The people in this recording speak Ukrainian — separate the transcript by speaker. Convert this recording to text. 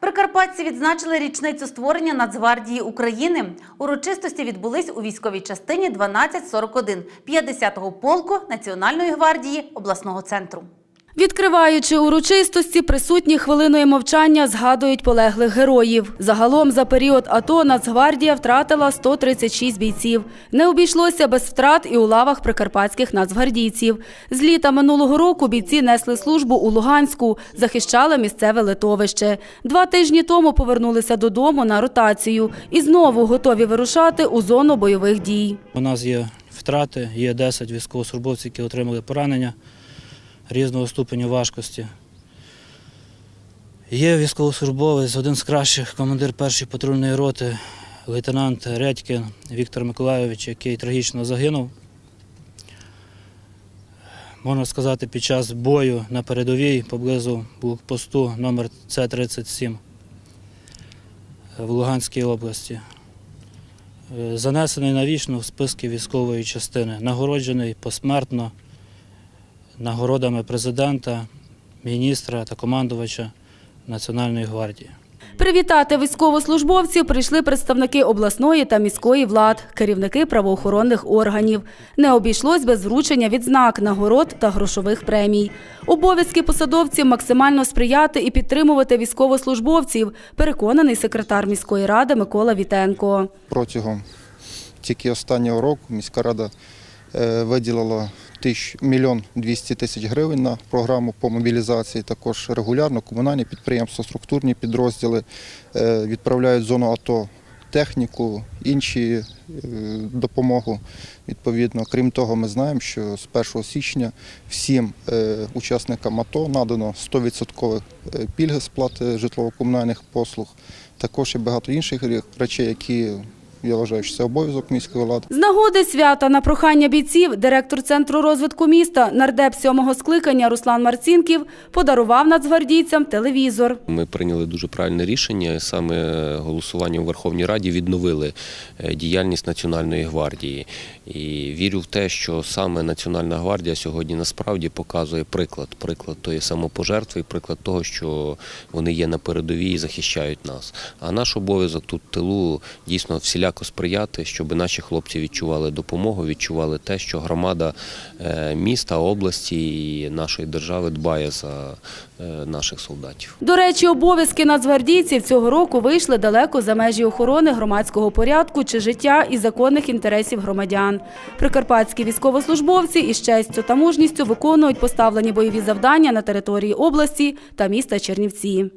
Speaker 1: Прикарпатці відзначили річницю створення Нацгвардії України. Урочистості відбулись у військовій частині 1241 50-го полку Національної гвардії обласного центру.
Speaker 2: Відкриваючи урочистості, присутні хвилиною мовчання згадують полеглих героїв. Загалом за період АТО Нацгвардія втратила 136 бійців. Не обійшлося без втрат і у лавах прикарпатських нацгвардійців. З літа минулого року бійці несли службу у Луганську, захищали місцеве литовище. Два тижні тому повернулися додому на ротацію і знову готові вирушати у зону бойових дій.
Speaker 3: У нас є втрати, є 10 військовослужбовців, які отримали поранення різного ступеню важкості. Є військовослужбовець, один з кращих, командир першої патрульної роти, лейтенант Редькін Віктор Миколайович, який трагічно загинув. Можна сказати, під час бою на передовій поблизу блокпосту номер С-37 в Луганській області. Е, Занесений навічно в списки військової частини, нагороджений посмертно нагородами президента, міністра та командувача Національної гвардії.
Speaker 2: Привітати військовослужбовців прийшли представники обласної та міської влад, керівники правоохоронних органів. Не обійшлось без вручення відзнак, нагород та грошових премій. Обов'язки посадовців максимально сприяти і підтримувати військовослужбовців, переконаний секретар міської ради Микола Вітенко.
Speaker 4: Протягом тільки останнього року міська рада е, виділила тисяч, мільйон 200 тисяч гривень на програму по мобілізації. Також регулярно комунальні підприємства, структурні підрозділи е, відправляють зону АТО техніку, інші е, допомогу. Відповідно, крім того, ми знаємо, що з 1 січня всім е, учасникам АТО надано 100% пільги сплати житлово-комунальних послуг. Також і багато інших речей, які я вважаю, що це обов'язок міської влади.
Speaker 2: З нагоди свята на прохання бійців директор центру розвитку міста нардеп сьомого скликання Руслан Марцінків подарував нацгвардійцям телевізор.
Speaker 5: Ми прийняли дуже правильне рішення. Саме голосуванням у Верховній Раді відновили е, діяльність Національної гвардії. І вірю в те, що саме Національна гвардія сьогодні насправді показує приклад, приклад тої самопожертви, приклад того, що вони є на передовій і захищають нас. А наш обов'язок тут в тилу дійсно всіляко сприяти, щоб наші хлопці відчували допомогу, відчували те, що громада е, міста, області і нашої держави дбає за е, наших солдатів.
Speaker 2: До речі, обов'язки нацгвардійців цього року вийшли далеко за межі охорони громадського порядку чи життя і законних інтересів громадян. Прикарпатські військовослужбовці із честю та мужністю виконують поставлені бойові завдання на території області та міста Чернівці.